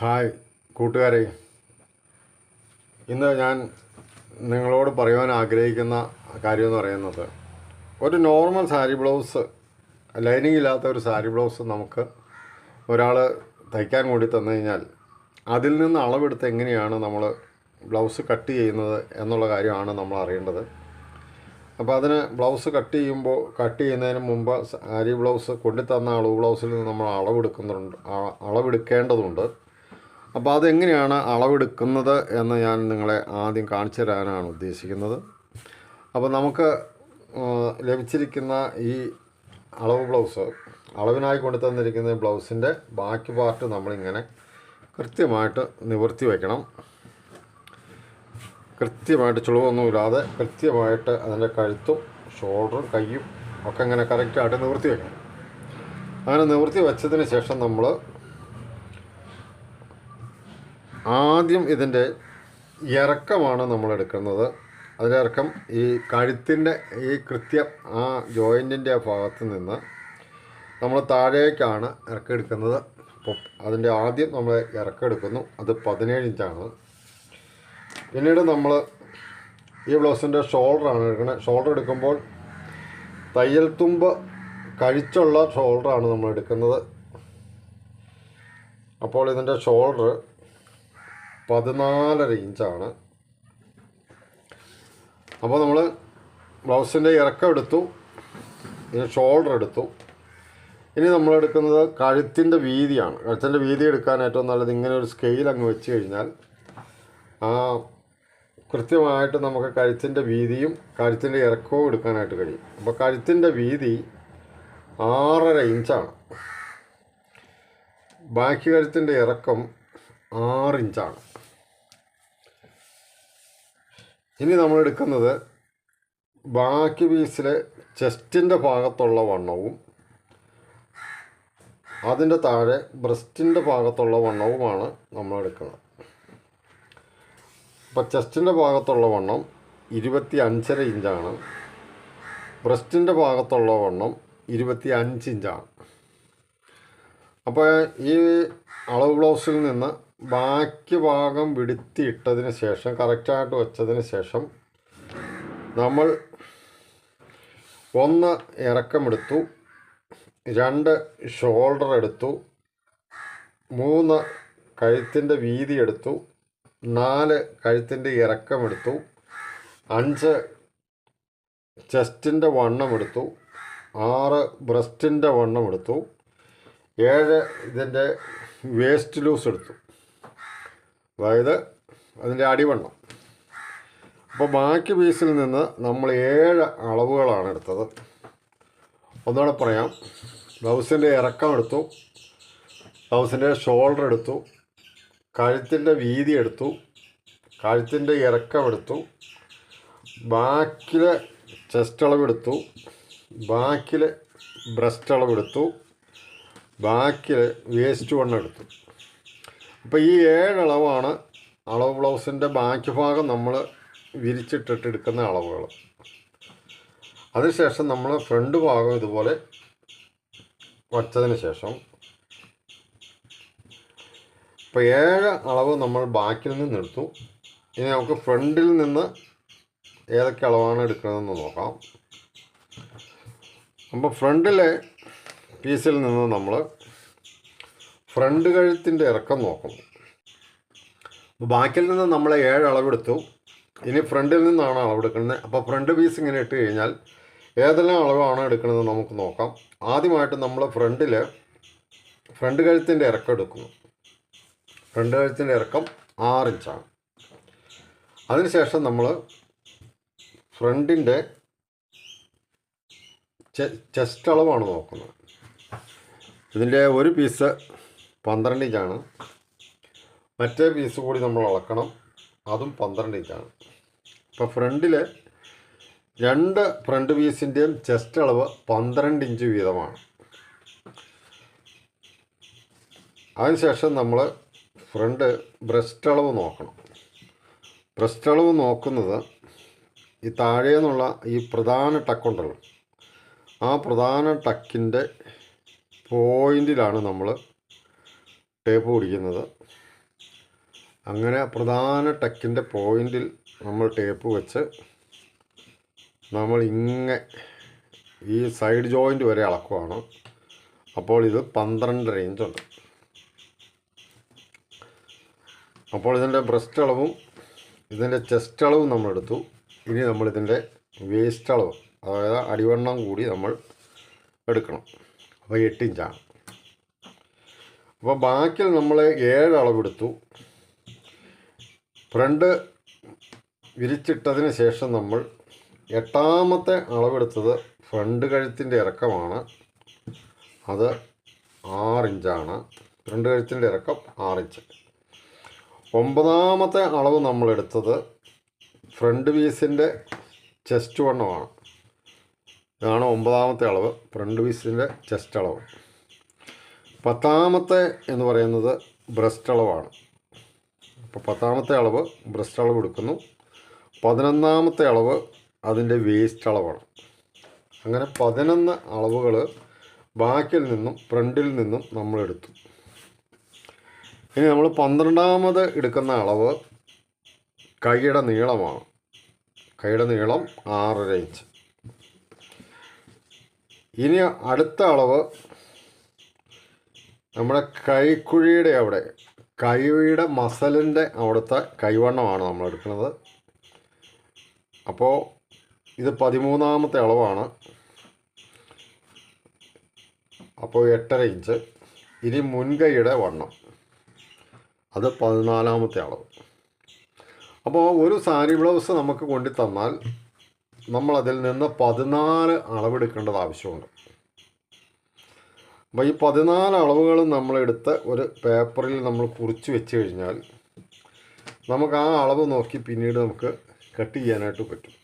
Hi കൂട്ടുകാരെ. ഇന്ന് ഞാൻ നിങ്ങളോട് പറയുവാൻ ആഗ്രഹിക്കുന്ന കാര്യം എന്ന് പറയുന്നത് ഒരു നോർമൽ സാരി ബ്ലൗസ് ലൈനിങ് ഇല്ലാത്ത ഒരു സാരി ബ്ലൗസ് നമുക്ക് ഒരാൾ തയ്ക്കാൻ കൂടി തന്നു കഴിഞ്ഞാൽ അതിൽ നിന്ന് അളവെടുത്ത് എങ്ങനെയാണ് നമ്മൾ ബ്ലൗസ് കട്ട് ചെയ്യുന്നത് എന്നുള്ള കാര്യമാണ് നമ്മൾ അറിയേണ്ടത്. അപ്പോൾ അതിന് ബ്ലൗസ് കട്ട് ചെയ്യുമ്പോൾ കട്ട് ചെയ്യുന്നതിന് മുമ്പ് സാരി ബ്ലൗസ് കൊണ്ടുതന്ന അളവ് ബ്ലൗസിൽ നിന്ന് നമ്മൾ അളവെടുക്കുന്നുണ്ട് അളവെടുക്കേണ്ടതുണ്ട്. അപ്പോൾ അതെങ്ങനെയാണ് അളവെടുക്കുന്നത് എന്ന് ഞാൻ നിങ്ങളെ ആദ്യം കാണിച്ചു തരാനാണ് ഉദ്ദേശിക്കുന്നത്. അപ്പോൾ നമുക്ക് ലഭിച്ചിരിക്കുന്ന ഈ അളവ് ബ്ലൗസ് അളവിനായി കൊണ്ടു തന്നിരിക്കുന്ന ബ്ലൗസിന്റെ ബാക്കി പാർട്ട് നമ്മളിങ്ങനെ കൃത്യമായിട്ട് നിവർത്തി വയ്ക്കണം കൃത്യമായിട്ട് ചുളിവൊന്നുമില്ലാതെ കൃത്യമായിട്ട് അതിന്റെ കഴുത്തും ഷോൾഡറും കൈയും ഒക്കെ ഇങ്ങനെ കറക്റ്റായിട്ട് നിവർത്തി വയ്ക്കണം അങ്ങനെ നിവർത്തി വെച്ചതിന് ശേഷം നമ്മൾ ആദ്യം ഇതിന്റെ ഇറക്കമാണ് നമ്മൾ എടുക്കുന്നത്. അതിന്റെ ഇറക്കം ഈ കഴുത്തിന്റെ ഈ കൃത്യം ആ ജോയിന്റിന്റെ ആ ഭാഗത്ത് നിന്ന് നമ്മൾ താഴേക്കാണ് ഇറക്കം എടുക്കുന്നത് അപ്പോൾ അതിന്റെ ആദ്യം നമ്മൾ ഇറക്കം എടുക്കുന്നു അത് പതിനേഴ് ഇഞ്ചാണ്. പിന്നീട് നമ്മൾ ഈ ബ്ലൗസിന്റെ ഷോൾഡറാണ് എടുക്കുന്നത്. ഷോൾഡർ എടുക്കുമ്പോൾ തയ്യൽ തുമ്പ് കഴിച്ചുള്ള ഷോൾഡറാണ് നമ്മൾ എടുക്കുന്നത്. അപ്പോൾ ഇതിന്റെ ഷോൾഡർ പതിനാലര ഇഞ്ചാണ് അപ്പോൾ നമ്മൾ ബ്ലൗസിന്റെ ഇറക്കം എടുത്തു. ഇനി ഷോൾഡർ എടുത്തു. ഇനി നമ്മൾ എടുക്കുന്നത് കഴുത്തിന്റെ വീതിയാണ്. കഴുത്തിന്റെ വീതി എടുക്കാൻ ഏറ്റവും നല്ലത് ഇങ്ങനെ ഒരു സ്കെയിൽ അങ്ങ് വെച്ച് കഴിഞ്ഞാൽ ആ കൃത്യമായിട്ട് നമുക്ക് കഴുത്തിന്റെ വീതിയും കഴുത്തിന്റെ ഇറക്കവും എടുക്കാനായിട്ട് കഴിയും. അപ്പോൾ കഴുത്തിന്റെ വീതി ആറര ഇഞ്ചാണ് ബാക്കി കഴുത്തിന്റെ ഇറക്കം ആറ് ഇഞ്ചാണ് ഇനി നമ്മൾ എടുക്കുന്നത് ബാക്കി പീസിലെ ചെസ്റ്റിന്റെ ഭാഗത്തുള്ള വണ്ണവും അതിന്റെ താഴെ ബ്രസ്റ്റിന്റെ ഭാഗത്തുള്ള വണ്ണവുമാണ് നമ്മൾ എടുക്കുന്നത് അപ്പോൾ ചെസ്റ്റിന്റെ ഭാഗത്തുള്ള വണ്ണം ഇരുപത്തി അഞ്ചര ഇഞ്ചാണ്. ബ്രസ്റ്റിന്റെ ഭാഗത്തുള്ള വണ്ണം ഇരുപത്തി അഞ്ച് ഇഞ്ചാണ്. അപ്പോൾ ഈ അളവ് ബ്ലൗസിൽ നിന്ന് ബാക്കി ഭാഗം വിടുത്തിയിട്ടതിന് ശേഷം കറക്റ്റായിട്ട് വെച്ചതിന് ശേഷം നമ്മൾ ഒന്ന് ഇറക്കമെടുത്തു രണ്ട് ഷോൾഡർ എടുത്തു മൂന്ന് കഴുത്തിന്റെ വീതി എടുത്തു നാല് കഴുത്തിന്റെ ഇറക്കമെടുത്തു അഞ്ച് ചെസ്റ്റിന്റെ വണ്ണം എടുത്തു ആറ് ബ്രസ്റ്റിന്റെ വണ്ണം എടുത്തു ഏഴ് ഇതിന്റെ വേസ്റ്റ് ലൂസ് എടുത്തു. അതായത് അതിന്റെ അടിവണ്ണം. അപ്പോൾ ബാക്കി പീസിൽ നിന്ന് നമ്മൾ ഏഴ് അളവുകളാണ് എടുത്തത്. ഒന്നുകൂടെ പറയാം. ബ്ലൗസിന്റെ ഇറക്കം എടുത്തു. ബ്ലൗസിന്റെ ഷോൾഡർ എടുത്തു. കഴുത്തിന്റെ വീതി എടുത്തു. കഴുത്തിന്റെ ഇറക്കം എടുത്തു. ബാക്കിലെ ചെസ്റ്റ് അളവെടുത്തു ബാക്കിലെ ബ്രസ്റ്റ് അളവെടുത്തു ബാക്കിലെ വേസ്റ്റ് വണ്ണം എടുത്തു. അപ്പോൾ ഈ ഏഴളവാണ് അളവ് ബ്ലൗസിന്റെ ബാക്കി ഭാഗം നമ്മൾ വിരിച്ചിട്ടിട്ട് എടുക്കുന്ന അളവുകൾ അതിനുശേഷം നമ്മൾ ഫ്രണ്ട് ഭാഗം ഇതുപോലെ വച്ചതിന് ശേഷം ഇപ്പോൾ ഏഴ് അളവ് നമ്മൾ ബാക്കിൽ നിന്ന് എടുത്തു. ഇനി നമുക്ക് ഫ്രണ്ടിൽ നിന്ന് ഏതൊക്കെ അളവാണ് എടുക്കുന്നതെന്ന് നോക്കാം. അപ്പോൾ ഫ്രണ്ടിലെ പീസിൽ നിന്ന് നമ്മൾ ഫ്രണ്ട് കഴുത്തിന്റെ ഇറക്കം അപ്പോൾ ബാക്കിൽ നിന്ന് നമ്മൾ ഏഴ് അളവെടുത്തു. ഇനി ഫ്രണ്ടിൽ നിന്നാണ് അളവെടുക്കുന്നത്. അപ്പോൾ ഫ്രണ്ട് പീസ് ഇങ്ങനെ ഇട്ട് കഴിഞ്ഞാൽ ഏതെല്ലാം അളവാണ് എടുക്കുന്നത് നമുക്ക് നോക്കാം. ആദ്യമായിട്ട് നമ്മൾ ഫ്രണ്ടിൽ ഫ്രണ്ട് കഴുത്തിന്റെ ഇറക്കം എടുക്കുന്നു. ഫ്രണ്ട് കഴുത്തിന്റെ ഇറക്കം ആറ് ഇഞ്ചാണ്. അതിനുശേഷം നമ്മൾ ഫ്രണ്ടിന്റെ ചെസ്റ്റ് അളവാണ് നോക്കുന്നത്. ഇതിന്റെ ഒരു പീസ് പന്ത്രണ്ട് ഇഞ്ചാണ്. മറ്റേ പീസ് കൂടി നമ്മൾ അളക്കണം. അതും പന്ത്രണ്ട് ഇഞ്ചാണ്. അപ്പോൾ ഫ്രണ്ടിൽ രണ്ട് ഫ്രണ്ട് പീസിന്റെയും ചെസ്റ്റ് അളവ് പന്ത്രണ്ട് ഇഞ്ച് വീതമാണ്. അതിനുശേഷം നമ്മൾ ഫ്രണ്ട് ബ്രസ്റ്റ് അളവ് നോക്കണം. ബ്രസ്റ്റ് അളവ് നോക്കുന്നത് ഈ താഴെ നിന്നുള്ള ഈ പ്രധാന ടക്കുണ്ടല്ലോ ആ പ്രധാന ടക്കിന്റെ പോയിന്റിലാണ് നമ്മൾ ടേപ്പ് പിടിക്കുന്നത് അങ്ങനെ പ്രധാന ടക്കിന്റെ പോയിന്റിൽ നമ്മൾ ടേപ്പ് വെച്ച് നമ്മൾ ഇങ്ങനെ ഈ സൈഡ് ജോയിന്റ് വരെ അളക്കുവാണ്. അപ്പോൾ ഇത് പന്ത്രണ്ട് റേഞ്ച് ഉണ്ട്. അപ്പോൾ ഇതിന്റെ ബ്രസ്റ്റ് അളവും ഇതിന്റെ ചെസ്റ്റ് അളവും നമ്മൾ എടുത്തു. ഇനി നമ്മൾ ഇതിന്റെ വേസ്റ്റ് അളവ് അതായത് അടിവണ്ണം കൂടി നമ്മൾ എടുക്കണം. അപ്പോൾ എട്ട് ഇഞ്ചാണ് അപ്പോൾ ബാക്കിൽ നമ്മൾ ഏഴ് അളവെടുത്തു. ഫ്രണ്ട് വിരിച്ചിട്ടതിന് ശേഷം നമ്മൾ എട്ടാമത്തെ അളവെടുത്തത് ഫ്രണ്ട് കഴുത്തിന്റെ ഇറക്കമാണ്. അത് ആറിഞ്ചാണ് ഫ്രണ്ട് കഴുത്തിന്റെ ഇറക്കം ആറിഞ്ച് ഒമ്പതാമത്തെ അളവ് നമ്മൾ എടുത്തത് ഫ്രണ്ട് പീസിന്റെ ചെസ്റ്റ് വണ്ണമാണ്. ഇതാണ് ഒമ്പതാമത്തെ അളവ്. ഫ്രണ്ട് പീസിന്റെ ചെസ്റ്റ് അളവ്. പത്താമത്തെ എന്ന് പറയുന്നത് ബ്രസ്റ്റ് അളവാണ് അപ്പോൾ പത്താമത്തെ അളവ് ബ്രസ്റ്റ് അളവ് എടുക്കുന്നു. പതിനൊന്നാമത്തെ അളവ് അതിന്റെ വേസ്റ്റ് അളവാണ് അങ്ങനെ പതിനൊന്ന് അളവുകൾ ബാക്കിൽ നിന്നും ഫ്രണ്ടിൽ നിന്നും നമ്മൾ എടുത്തു. ഇനി നമ്മൾ പന്ത്രണ്ടാമത് എടുക്കുന്ന അളവ് കൈയുടെ നീളമാണ്. കൈയുടെ നീളം ആറര ഇഞ്ച്. ഇനി അടുത്ത അളവ് നമ്മുടെ കൈക്കുഴിയുടെ അവിടെ കൈയുടെ മസലിന്റെ അവിടുത്തെ കൈവണ്ണമാണ് നമ്മൾ എടുക്കുന്നത്. അപ്പോൾ ഇത് പതിമൂന്നാമത്തെ അളവാണ്. അപ്പോൾ എട്ടര ഇഞ്ച്. ഇനി മുൻകൈയുടെ വണ്ണം. അത് പതിനാലാമത്തെ അളവ്. അപ്പോൾ ഒരു സാരി ബ്ലൗസ് നമുക്ക് കൊണ്ടു തന്നാൽ നമ്മൾ അതിൽ നിന്ന് പതിനാല് അളവെടുക്കേണ്ടത് ആവശ്യമുണ്ട്. അപ്പോൾ ഈ പതിനാല് അളവുകളും നമ്മളെടുത്ത് ഒരു പേപ്പറിൽ നമ്മൾ കുറിച്ച് വെച്ച് കഴിഞ്ഞാൽ നമുക്ക് ആ അളവ് നോക്കി പിന്നീട് നമുക്ക് കട്ട് ചെയ്യാനായിട്ട് പറ്റും.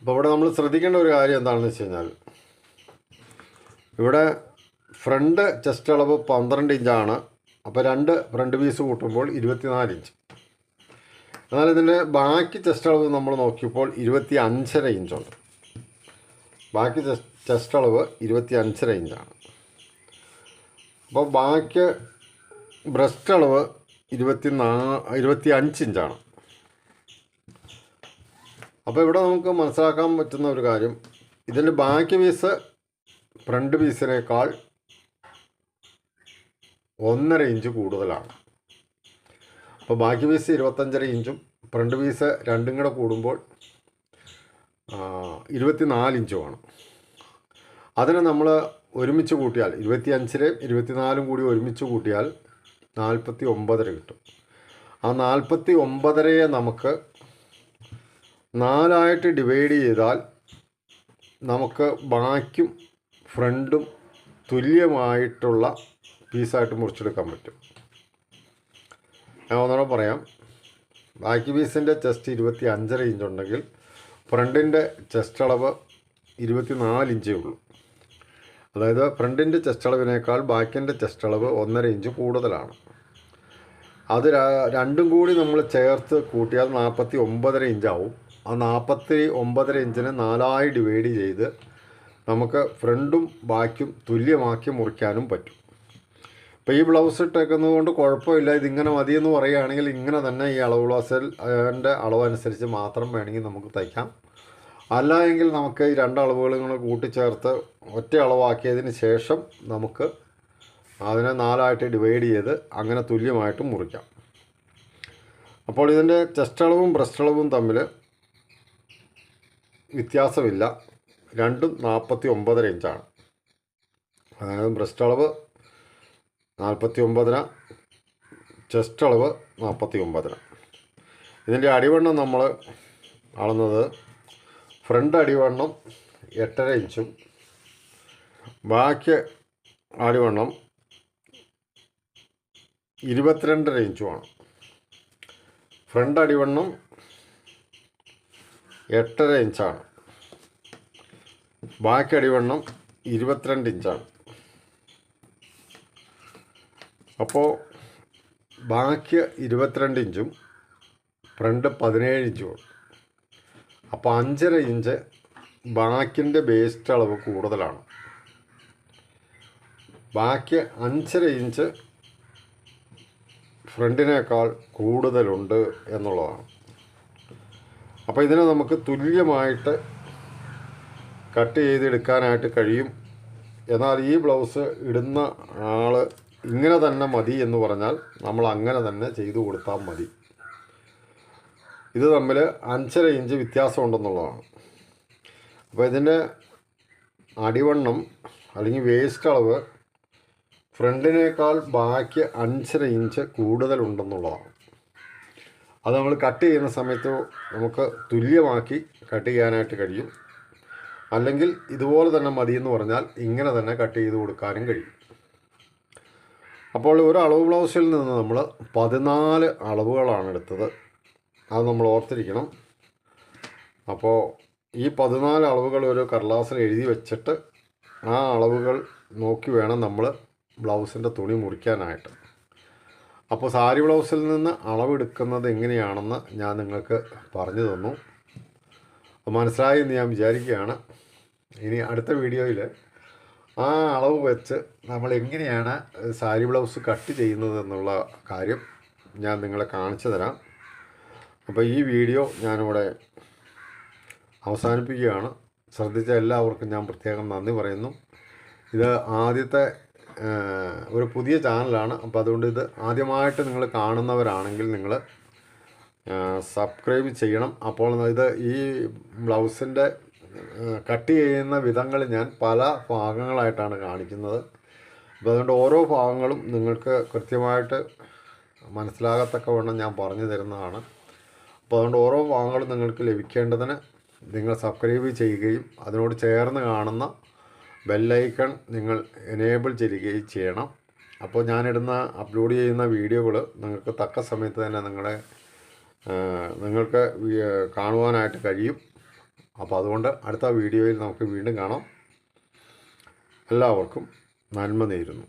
അപ്പോൾ ഇവിടെ നമ്മൾ ശ്രദ്ധിക്കേണ്ട ഒരു കാര്യം എന്താണെന്ന് വെച്ച് കഴിഞ്ഞാൽ ഇവിടെ ഫ്രണ്ട് ചെസ്റ്റ് അളവ് പന്ത്രണ്ട് ഇഞ്ചാണ്. അപ്പോൾ രണ്ട് ഫ്രണ്ട് പീസ് കൂട്ടുമ്പോൾ ഇരുപത്തിനാല് ഇഞ്ച്. എന്നാൽ ഇതിന്റെ ബാക്കി ചെസ്റ്റ് അളവ് നമ്മൾ നോക്കിയപ്പോൾ ഇരുപത്തി അഞ്ചര ഇഞ്ചുണ്ട്. ബാക്കി ചെസ്റ്റ് അളവ് ഇരുപത്തി അഞ്ച് ഇഞ്ചാണ് അപ്പോൾ ബാക്ക് ബ്രസ്റ്റ് അളവ് ഇരുപത്തി നാ ഇരുപത്തി അഞ്ച് ഇഞ്ചാണ്. അപ്പോൾ ഇവിടെ നമുക്ക് മനസ്സിലാക്കാൻ പറ്റുന്ന ഒരു കാര്യം ഇതിന്റെ ബാക്കി പീസ് ഫ്രണ്ട് പീസിനേക്കാൾ ഒന്നര ഇഞ്ച് കൂടുതലാണ്. അപ്പോൾ ബാക്കി പീസ് ഇരുപത്തഞ്ചര ഇഞ്ചും ഫ്രണ്ട് പീസ് രണ്ടും കൂടെ കൂടുമ്പോൾ ഇരുപത്തിനാല് ഇഞ്ചുമാണ്. അതിനെ നമ്മൾ ഒരുമിച്ച് കൂട്ടിയാൽ ഇരുപത്തി അഞ്ചിനെയും ഇരുപത്തിനാലും കൂടി ഒരുമിച്ച് കൂട്ടിയാൽ നാൽപ്പത്തി ഒമ്പതര കിട്ടും. ആ നാൽപ്പത്തി ഒമ്പതരയെ നമുക്ക് നാലായിട്ട് ഡിവൈഡ് ചെയ്താൽ നമുക്ക് ബാക്കും ഫ്രണ്ടും തുല്യമായിട്ടുള്ള പീസായിട്ട് മുറിച്ചെടുക്കാൻ പറ്റും. ഞാൻ ഒന്നുകൂടെ പറയാം. ബാക്കി പീസിന്റെ ചെസ്റ്റ് ഇരുപത്തി അഞ്ചര ഇഞ്ച് ഉണ്ടെങ്കിൽ ഫ്രണ്ടിന്റെ ചെസ്റ്റ് അളവ് ഇരുപത്തി നാല് ഇഞ്ചേ ഉള്ളൂ. അതായത് ഫ്രണ്ടിന്റെ ചെസ്റ്റ് അളവിനേക്കാൾ ബാക്കിന്റെ ചെസ്റ്റ് അളവ് ഒന്നര ഇഞ്ച് കൂടുതലാണ്. അത് രണ്ടും കൂടി നമ്മൾ ചേർത്ത് കൂട്ടിയാൽ നാൽപ്പത്തി ഒമ്പതര ഇഞ്ചാവും. ആ നാൽപ്പത്തി ഒമ്പതര ഇഞ്ചിനെ നാലായി ഡിവൈഡ് ചെയ്ത് നമുക്ക് ഫ്രണ്ടും ബാക്കും തുല്യമാക്കി മുറിക്കാനും പറ്റും. അപ്പോൾ ഈ ബ്ലൗസ് ഇട്ടേക്കുന്നത് കൊണ്ട് കുഴപ്പമില്ല. ഇതിങ്ങനെ മതിയെന്ന് പറയുകയാണെങ്കിൽ ഇങ്ങനെ തന്നെ ഈ അളവ് ബ്ലൗസിൽ അതിന്റെ അളവനുസരിച്ച് മാത്രം വേണമെങ്കിൽ നമുക്ക് തയ്ക്കാം. അല്ല എങ്കിൽ നമുക്ക് ഈ രണ്ട് അളവുകളും കൂടെ കൂട്ടിച്ചേർത്ത് ഒറ്റ അളവാക്കിയതിന് ശേഷം നമുക്ക് അതിനെ നാലായിട്ട് ഡിവൈഡ് ചെയ്ത് അങ്ങനെ തുല്യമായിട്ട് മുറിക്കാം. അപ്പോൾ ഇതിന്റെ ചെസ്റ്റ് അളവും ബ്രസ്റ്റ് അളവും തമ്മിൽ വ്യത്യാസമില്ല. രണ്ടും നാൽപ്പത്തി ഒമ്പതര ഇഞ്ചാണ്. അതായത് ബ്രസ്റ്റ് അളവ് നാൽപ്പത്തി ഒമ്പതിന ചെസ്റ്റ് അളവ് നാൽപ്പത്തി ഒമ്പതിന ഇതിന്റെ അടിവണ്ണം നമ്മൾ അളന്നത് ഫ്രണ്ട് അടിവണ്ണം എട്ടര ഇഞ്ചും ബാക്കി അടിവണ്ണം ഇരുപത്തിരണ്ടര ഇഞ്ചുമാണ്. ഫ്രണ്ട് അടിവണ്ണം എട്ടര ഇഞ്ചാണ്. ബാക്കി അടിവണ്ണം ഇരുപത്തിരണ്ട് ഇഞ്ചാണ്. അപ്പോൾ ബാക്കി ഇരുപത്തിരണ്ട് ഇഞ്ചും ഫ്രണ്ട് പതിനേഴ് ഇഞ്ചുമാണ്. അപ്പോൾ അഞ്ചര ഇഞ്ച് ബാക്കിന്റെ ബേസ്റ്റ് അളവ് കൂടുതലാണ്. ബാക്കി അഞ്ചര ഇഞ്ച് ഫ്രണ്ടിനേക്കാൾ കൂടുതലുണ്ട് എന്നുള്ളതാണ്. അപ്പോൾ ഇതിനെ നമുക്ക് തുല്യമായിട്ട് കട്ട് ചെയ്തെടുക്കാനായിട്ട് കഴിയും. എന്നാൽ ഈ ബ്ലൗസ് ഇടുന്ന ആൾ ഇങ്ങനെ തന്നെ മതി എന്ന് പറഞ്ഞാൽ നമ്മൾ അങ്ങനെ തന്നെ ചെയ്തു കൊടുത്താൽ മതി. ഇത് തമ്മിൽ അഞ്ചര ഇഞ്ച് വ്യത്യാസം ഉണ്ടെന്നുള്ളതാണ് അപ്പോൾ ഇതിന്റെ അടിവണ്ണം അല്ലെങ്കിൽ വേസ്റ്റ് അളവ് ഫ്രണ്ടിനേക്കാൾ ബാക്കി അഞ്ചര ഇഞ്ച് കൂടുതലുണ്ടെന്നുള്ളതാണ്. അത് നമ്മൾ കട്ട് ചെയ്യുന്ന സമയത്ത് നമുക്ക് തുല്യമാക്കി കട്ട് ചെയ്യാനായിട്ട് കഴിയും. അല്ലെങ്കിൽ ഇതുപോലെ തന്നെ മതിയെന്ന് പറഞ്ഞാൽ ഇങ്ങനെ തന്നെ കട്ട് ചെയ്ത് കൊടുക്കാനും കഴിയും. അപ്പോൾ ഒരു അളവ് ബ്ലൗസിൽ നിന്ന് നമ്മൾ പതിനാല് അളവുകളാണ് എടുത്തത്. അത് നമ്മൾ ഓർത്തിരിക്കണം. അപ്പോൾ ഈ പതിനാല് അളവുകൾ ഒരു കടലാസിൽ എഴുതി വെച്ചിട്ട് ആ അളവുകൾ നോക്കി വേണം നമ്മൾ ബ്ലൗസിന്റെ തുണി മുറിക്കാനായിട്ട്. അപ്പോൾ സാരി ബ്ലൗസിൽ നിന്ന് അളവെടുക്കുന്നത് എങ്ങനെയാണെന്ന് ഞാൻ നിങ്ങൾക്ക് പറഞ്ഞു തന്നു. മനസ്സിലായി എന്ന് ഞാൻ വിചാരിക്കുകയാണ്. ഇനി അടുത്ത വീഡിയോയിൽ ആ അളവ് വെച്ച് നമ്മൾ എങ്ങനെയാണ് സാരി ബ്ലൗസ് കട്ട് ചെയ്യുന്നത് എന്നുള്ള കാര്യം ഞാൻ നിങ്ങളെ കാണിച്ചു തരാം. അപ്പോൾ ഈ വീഡിയോ ഞാനിവിടെ അവസാനിപ്പിക്കുകയാണ്. ശ്രദ്ധിച്ച എല്ലാവർക്കും ഞാൻ പ്രത്യേകം നന്ദി പറയുന്നു. ഇത് ആദ്യത്തെ ഒരു പുതിയ ചാനലാണ്. അപ്പോൾ അതുകൊണ്ട് ഇത് ആദ്യമായിട്ട് നിങ്ങൾ കാണുന്നവരാണെങ്കിൽ നിങ്ങൾ സബ്സ്ക്രൈബ് ചെയ്യണം. അപ്പോൾ ഇത് ഈ ബ്ലൗസിന്റെ കട്ട് ചെയ്യുന്ന വിധങ്ങൾ ഞാൻ പല ഭാഗങ്ങളായിട്ടാണ് കാണിക്കുന്നത്. അപ്പോൾ അതുകൊണ്ട് ഓരോ ഭാഗങ്ങളും നിങ്ങൾക്ക് കൃത്യമായിട്ട് മനസ്സിലാകത്തക്കവണ്ണം ഞാൻ പറഞ്ഞു തരുന്നതാണ്. അപ്പോൾ അതുകൊണ്ട് ഓരോ ഭാഗങ്ങളും നിങ്ങൾക്ക് ലഭിക്കേണ്ടതിന് നിങ്ങൾ സബ്സ്ക്രൈബ് ചെയ്യുകയും അതിനോട് ചേർന്ന് കാണുന്ന ബെല്ലൈക്കൺ നിങ്ങൾ എനേബിൾ ചെയ്യുകയും ചെയ്യണം. അപ്പോൾ ഞാനിടുന്ന അപ്ലോഡ് ചെയ്യുന്ന വീഡിയോകൾ നിങ്ങൾക്ക് തക്ക സമയത്ത് തന്നെ നിങ്ങളുടെ നിങ്ങൾക്ക് കാണുവാനായിട്ട് കഴിയും. അപ്പോൾ അതുകൊണ്ട് അടുത്ത വീഡിയോയിൽ നമുക്ക് വീണ്ടും കാണാം. എല്ലാവർക്കും നന്മ നേരുന്നു.